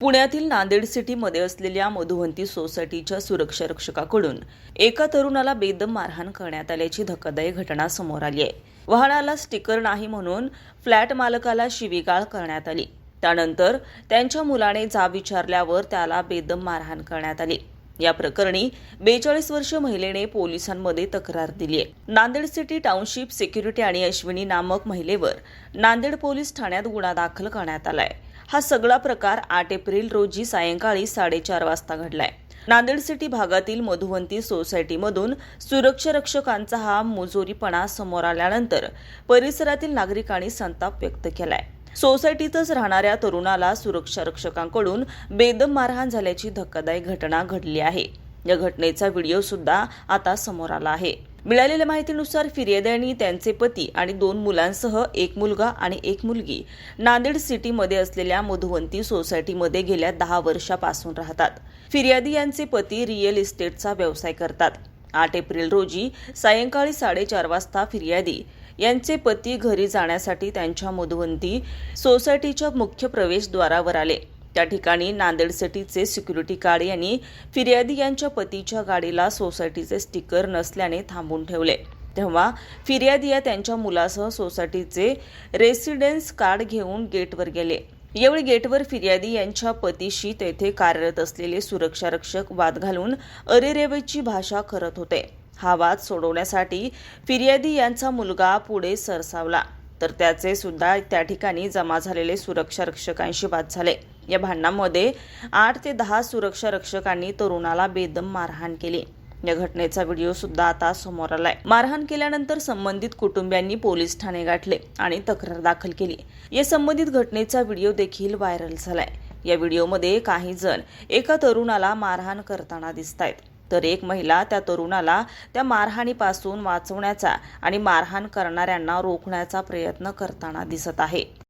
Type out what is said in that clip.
पुण्यातील नांदेड सिटीमध्ये असलेल्या मधुवंती सोसायटीच्या सुरक्षा रक्षकाकडून एका तरुणाला बेदम मारहाण करण्यात आल्याची धक्कादायक घटना समोर आली आहे. वाहनाला स्टिकर नाही म्हणून फ्लॅट मालकाला शिवीगाळ करण्यात आली. त्यानंतर त्यांच्या मुलाने जाब विचारल्यावर त्याला बेदम मारहाण करण्यात आली. या प्रकरणी बेचाळीस वर्ष महिलेने पोलिसांमध्ये तक्रार दिली आहे. नांदेड सिटी टाउनशिप सिक्युरिटी आणि अश्विनी नामक महिलेवर नांदेड पोलीस ठाण्यात गुन्हा दाखल करण्यात आलाय हा सगळा प्रकार आठ एप्रिल रोजी सायंकाळी साडेचार वाजता घडलाय. नांदेड सिटी भागातील मधुवंती सोसायटीमधून सुरक्षारक्षकांचा हा मुजोरीपणा समोर आल्यानंतर परिसरातील नागरिकांनी संताप व्यक्त केलाय. सोसायटीतच राहणाऱ्या तरुणाला सुरक्षा रक्षकांकडून बेदम मारहाण झाल्याची धक्कादायक घटना घडली आहे. या घटनेचा व्हिडिओ सुद्धा आता समोर आला आहे. मिळालेल्या माहितीनुसार फिर्यादी आणि त्यांचे पती आणि दोन मुलांसह एक मुलगा आणि एक मुलगी नांदेड सिटीमध्ये असलेल्या मधुवंती सोसायटीमध्ये गेल्या दहा वर्षापासून राहतात. फिर्यादी यांचे पती रिअल इस्टेटचा व्यवसाय करतात. आठ एप्रिल रोजी सायंकाळी साडेचार वाजता फिर्यादी यांचे पती घरी जाण्यासाठी त्यांच्या मधुवंती सोसायटीच्या मुख्य प्रवेशद्वारावर आले. त्या ठिकाणी नांदेड सिटीचे सिक्युरिटी गार्ड यांनी फिर्यादी यांच्या पतीच्या गाडीला सोसायटीचे स्टिकर नसल्याने थांबून ठेवले. तेव्हा फिर्यादी या त्यांच्या मुलासह सोसायटीचे रेसिडेन्स कार्ड घेऊन गेटवर गेले. यावेळी गेटवर फिर्यादी यांच्या पतीशी तेथे कार्यरत असलेले सुरक्षा रक्षक वाद घालून अरेरेवेची भाषा करत होते. हा वाद सोडवण्यासाठी फिर्यादी यांचा मुलगा पुढे सरसावला. तर त्याचे सुद्धा त्या ठिकाणी जमा झालेले सुरक्षा रक्षकांशी वाद झाले. या भांडणामध्ये आठ ते दहा सुरक्षा रक्षकांनी तरुणाला बेदम मारहाण केली. या घटनेचा व्हिडिओ सुद्धा आता समोर आलाय. मारहाण केल्यानंतर संबंधित कुटुंबियांनी पोलीस ठाणे गाठले आणि तक्रार दाखल केली. या संबंधित घटनेचा व्हिडिओ देखील व्हायरल झालाय. या व्हिडिओमध्ये काही जण एका तरुणाला मारहाण करताना दिसत आहेत तर एक महिला त्या तरुणाला त्या मारहाणीपासून वाचवण्याचा आणि मारहाण करणाऱ्यांना रोखण्याचा प्रयत्न करताना दिसत आहे.